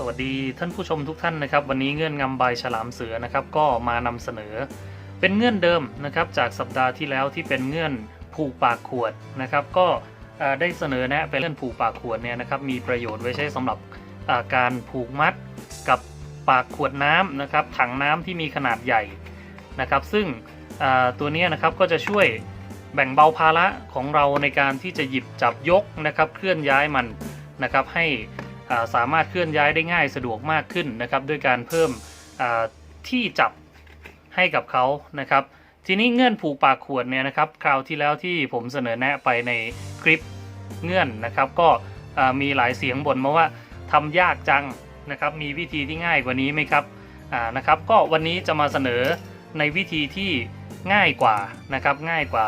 สวัสดีท่านผู้ชมทุกท่านนะครับ วันนี้เงื่อนงำใบฉลามเสือนะครับ ก็มานำเสนอ เป็นเงื่อนเดิมนะครับ จากสัปดาห์ที่แล้วที่เป็นเงื่อนผูกปากขวดนะครับ ก็ได้เสนอแนะเป็นเงื่อนผูกปากขวดเนี่ยนะครับมีประโยชน์ไว้ใช้สำหรับการผูกมัดกับปากขวดน้ำนะครับ ถังน้ำที่มีขนาดใหญ่นะครับ ซึ่งตัวนี้นะครับก็จะช่วยแบ่งเบาภาระของเราในการที่จะหยิบจับยกนะครับ เคลื่อนย้ายมันนะครับให้ สามารถเคลื่อนย้ายได้ง่ายสะดวกมากขึ้นนะครับด้วยการเพิ่มที่จับให้กับเขานะครับ ทีนี้เงื่อนผูกปากขวดเนี่ยนะครับ คราวที่แล้วที่ผมเสนอแนะไปในคลิปเงื่อนนะครับ ก็มีหลายเสียงบ่นมาว่าทำยากจังนะครับ มีวิธีที่ง่ายกว่านี้ไหมครับนะครับ ก็วันนี้จะมาเสนอในวิธีที่ง่ายกว่านะครับ ง่ายกว่า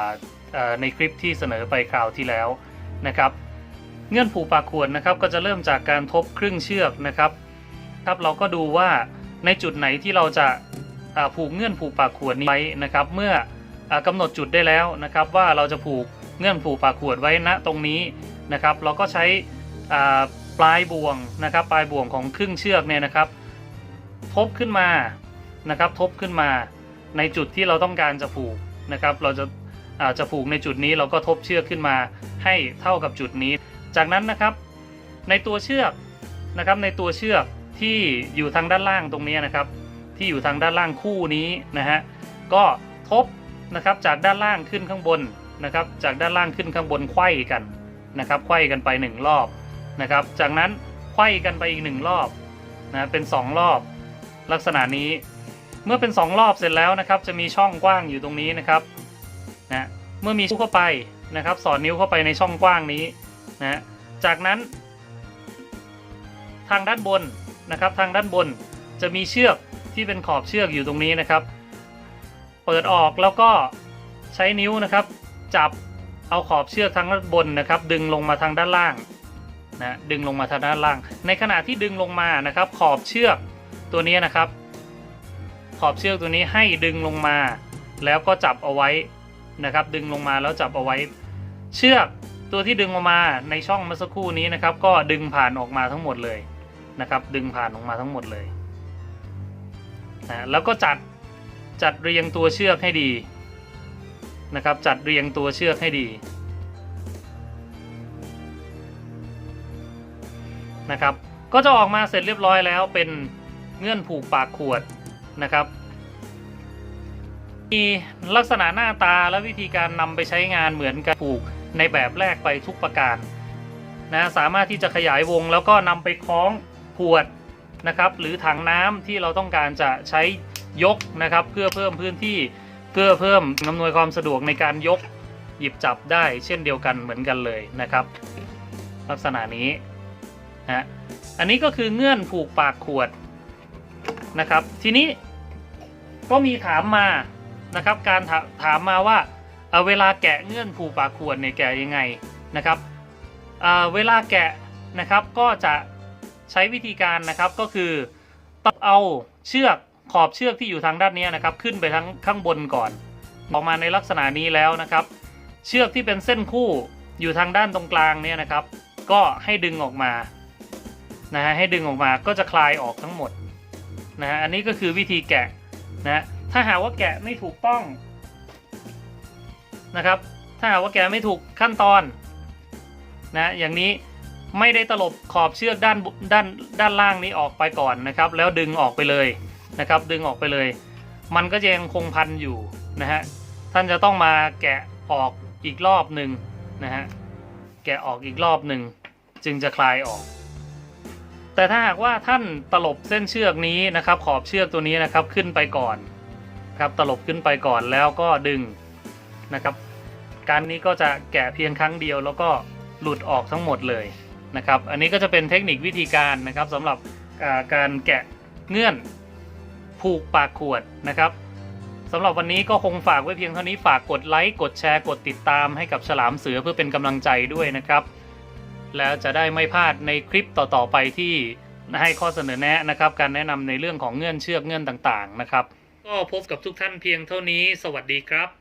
ในคลิปที่เสนอไปคราวที่แล้วนะครับ เงื่อนผูกปากขวดนะครับก็จะเริ่มจากการทบครึ่งเชือกนะครับครับเราก็ดูว่าในจุดไหนที่เราจะาผูกเงื่อนผูกปากขวดนี้ไว้นะครับ เมื่ออากำหนดจุดได้แล้วนะครับ ว่าเราจะผูกเงื่อนผูกปากขวดไว้ณตรงนี้นะครับ เราก็ใช้ปลายบ่วงนะครับ ปลายบ่วงของครึ่งเชือกเนี่ยนะครับ ทบขึ้นมานะครับ ทบขึ้นมาในจุดที่เราต้องการจะผูกนะครับ เราจะาจะผูกในจุดนี้เราก็ทบเชือกขึ้นมาให้เท่ากับจุดนี้ จากนั้นนะครับในตัวเชือกนะครับในตัวเชือกที่อยู่ทางด้านล่างตรงนี้นะครับ ที่อยู่ทางด้านล่างคู่นี้นะฮะก็ทบนะครับจากด้านล่างขึ้นข้างบนนะครับ จากด้านล่างขึ้นข้างบนไขว้กันนะครับไขว้กันไปหนึ่งรอบนะครับ จากนั้นไขว้กันไปอีกหนึ่งรอบนะเป็นสองรอบลักษณะนี้ เมื่อเป็นสองรอบเสร็จแล้วนะครับ จะมีช่องกว้างอยู่ตรงนี้นะครับนะเมื่อมีเข้าไปนะครับ สอดนิ้วเข้าไปในช่องกว้างนี้ นะจากนั้น ทางด้านบนนะครับ ทางด้านบนจะมีเชือกที่เป็นขอบเชือกอยู่ตรงนี้นะครับ เปิดออกแล้วก็ใช้นิ้วนะครับ จับเอาขอบเชือกทางด้านบนนะครับ ดึงลงมาทางด้านล่างนะดึงลงมาทางด้านล่าง ในขณะที่ดึงลงมานะครับ ขอบเชือกตัวนี้นะครับ ขอบเชือกตัวนี้ให้ดึงลงมา แล้วก็จับเอาไว้นะครับ ดึงลงมาแล้วจับเอาไว้ เชือก ตัวที่ดึงออกมาในช่องเมื่อสักครู่นี้นะครับ ก็ดึงผ่านออกมาทั้งหมดเลยนะครับ ดึงผ่านออกมาทั้งหมดเลยนะแล้วก็จัดจัดเรียงตัวเชือกให้ดีนะครับ จัดเรียงตัวเชือกให้ดีนะครับ ก็จะออกมาเสร็จเรียบร้อยแล้วเป็นเงื่อนผูกปากขวดนะครับ มีลักษณะหน้าตาและวิธีการนำไปใช้งานเหมือนกันผูก ในแบบแรกไปทุกประการนะสามารถที่จะขยายวงแล้วก็นำไปคล้องขวดนะครับหรือถังน้ำที่เราต้องการจะใช้ยกนะครับ เพื่อเพิ่มพื้นที่เพื่อเพิ่มอำนวยความสะดวกในการยกหยิบจับได้เช่นเดียวกันเหมือนกันเลยนะครับ ลักษณะนี้นะอันนี้ก็คือเงื่อนผูกปากขวดนะครับ ทีนี้ก็มีถามมานะครับ การถาถามมาว่า เวลาแกะเงื่อนผูปากขวดเนี่ยแกะยังไงนะครับเเวลาแกะนะครับก็จะใช้วิธีการนะครับก็คือต้องเอาเชือกขอบเชือกที่อยู่ทางด้านนี้นะครับ ขึ้นไปทั้งข้างบนก่อนออกมาในลักษณะนี้แล้วนะครับ เชือกที่เป็นเส้นคู่อยู่ทางด้านตรงกลางเนี่ยนะครับ ก็ให้ดึงออกมานะฮะให้ดึงออกมาก็จะคลายออกทั้งหมดนะฮะอันนี้ก็คือวิธีแกะนะถ้าหากว่าแกะไม่ถูกต้อง นะครับ ถ้าหากว่าแกไม่ถูกขั้นตอนนะอย่างนี้ไม่ได้ตลบขอบเชือกด้านด้านด้านล่างนี้ออกไปก่อนนะครับ แล้วดึงออกไปเลยนะครับ ดึงออกไปเลย มันก็จะยังคงพันอยู่นะฮะท่านจะต้องมาแกะออกอีกรอบหนึ่งนะฮะแกะออกอีกรอบหนึ่งจึงจะคลายออก แต่ถ้าหากว่าท่านตลบเส้นเชือกนี้นะครับ ขอบเชือกตัวนี้นะครับขึ้นไปก่อนครับตลบขึ้นไปก่อนแล้วก็ดึงนะครับ การนี้ก็จะแกะเพียงครั้งเดียว แล้วก็หลุดออกทั้งหมดเลยนะครับ อันนี้ก็จะเป็นเทคนิควิธีการนะครับสำหรับการแกะเงื่อนผูกปากขวดนะครับสำหรับวันนี้ก็คงฝากไว้เพียงเท่านี้ฝากกดไลค์กดแชร์กดติดตามให้กับฉลามเสือเพื่อเป็นกำลังใจด้วยนะครับ แล้วจะได้ไม่พลาดในคลิปต่อๆไปที่ให้ข้อเสนอแนะนะครับ การแนะนำในเรื่องของเงื่อนเชือกเงื่อนต่างๆนะครับ ก็พบกับทุกท่านเพียงเท่านี้ สวัสดีครับ